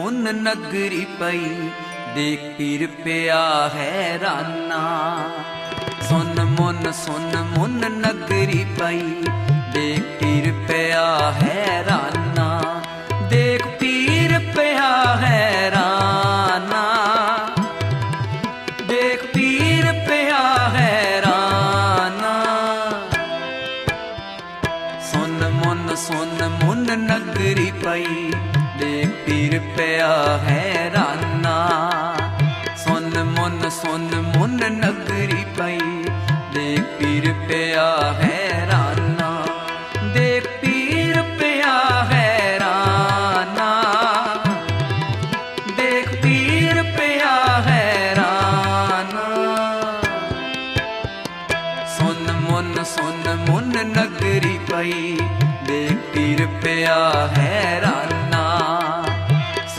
ਮੁੰਨ ਨਗਰੀ ਪਈ, ਦੇਖ ਪੀਰ ਪਿਆ ਹੈਰਾਨਾ ਸੁਨ ਮੁੰਨ ਸੁਨ ਮੁੰਨ ਨਗਰੀ ਪਈ, ਦੇਖ ਪੀਰ ਪਿਆ ਹੈਰਾਨਾ ਦੇਖ ਪੀਰ ਪਿਆ ਹੈਰਾਨਾ ਦੇਖ ਪੀਰ ਪਿਆ ਹੈਰਾਨਾ ਸੁਨ ਮੁੰਨ ਸੁਨ ਮੁੰਨ ਨਗਰੀ ਪਈ, ਦੇਖ ਪੀਰ ਪਿਆ ਹੈਰਾਨਾ ਸੁਨ ਮੁੰਨ ਸੁਨ ਮੁੰਨ ਨਗਰੀ ਪਈ। ਦੇਖ ਪੀਰ ਪਿਆ ਹੈਰਾਨਾ ਦੇਖ ਪੀਰ ਪਿਆ ਹੈਰਾਨਾ ਦੇਖ ਪੀਰ ਪਿਆ ਹੈਰਾਨਾ ਸੁਨ ਮੁੰਨ ਸੁਨ ਮੁੰਨ ਨਗਰੀ ਪਈ। ਦੇਖ ਪੀਰ ਪਿਆ ਹੈਰਾਨਾ